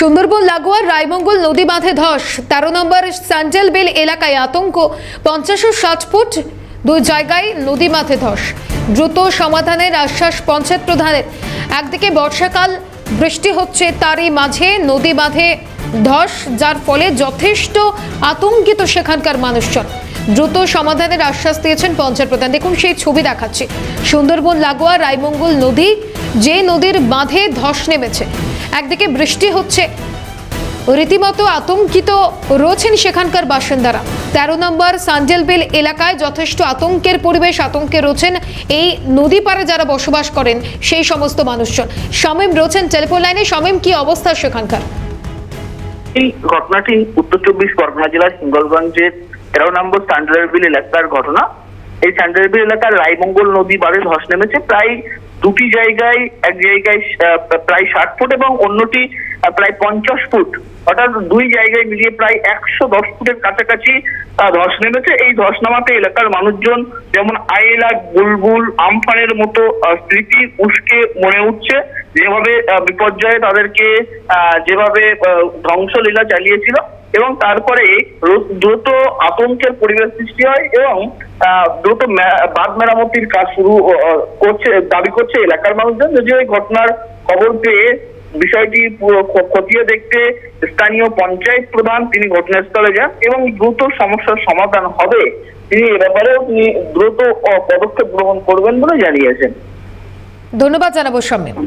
সুন্দরবন লাগোয়ার রায়মঙ্গল, নদী বাঁধে ধস। তেরো নম্বর সাঞ্জেল বিল এলাকায় আতঙ্ক। পঞ্চাশ ষাট ফুট দুই জায়গায় নদী বাঁধে ধস। দ্রুত সমাধানের আশ্বাস পঞ্চায়েত প্রধানের। একদিকে বর্ষাকাল, বৃষ্টি হচ্ছে তারই মাঝে নদী বাঁধে ধস, যার ফলে যথেষ্ট আতঙ্কিত সেখানকার মানুষজন। দ্রুত সমাধানের আশ্বাস দিয়েছেন পঞ্চায়েত প্রধান। দেখুন, সেই ছবি দেখাচ্ছি। সুন্দরবন, লাগোয়া, রায়মঙ্গল নদী, যে নদীর বাঁধে ধস নেমেছে। একদিকে বৃষ্টি হচ্ছে। রীতিমতো আতঙ্কিত রয়েছেন সেখানকার বাসিন্দারা। তেরো নম্বর সাঞ্জেলবিল এলাকায় যথেষ্ট আতঙ্কের পরিবেশ, আতঙ্কে রয়েছেন এই নদী পাড়ে যারা বসবাস করেন সেই সমস্ত মানুষজন। শামীম রয়েছেন টেলিফোন লাইনে। শামীম, কি অবস্থা সেখানকার? এই ঘটনাটি উত্তর চব্বিশ পরগনা জেলার সিঙ্গলগঞ্জের তেরো নম্বর স্যান্ডারবিল এলাকার ঘটনা। এই স্যান্ডারবিল এলাকার রায়মঙ্গল নদী বাড়ে ধস নেমেছে। প্রায় দুটি জায়গায়, এক জায়গায় প্রায় ষাট ফুট এবং অন্যটি প্রায় পঞ্চাশ ফুট। অর্থাৎ দুই জায়গায় মিলিয়ে প্রায় একশো দশ ফুটের কাছাকাছি ধস নেমেছে। এই ধস নামাতে এলাকার মানুষজন যেমন আইলা, বুলবুল, আমফানের মতো স্মৃতি উস্কে মনে উঠছে। যেভাবে বিপর্যয়ে তাদেরকে যেভাবে ধ্বংসলীলা চালিয়েছিল এবং তারপরে দ্রুত আতঙ্কের পরিবেশ সৃষ্টি হয় এবং দ্রুত বাঁধ মেরামতির কাজ শুরু করছে, দাবি করছে এলাকার মানুষজন যদিও এই ঘটনার খবর পেয়ে বিষয়টি খতিয়ে দেখতে স্থানীয় পঞ্চায়েত প্রধান তিনি ঘটনাস্থলে যান এবং দ্রুত সমস্যার সমাধান হবে। তিনি এ ব্যাপারেও তিনি দ্রুত পদক্ষেপ গ্রহণ করবেন বলে জানিয়েছেন। ধন্যবাদ জানাব শামীম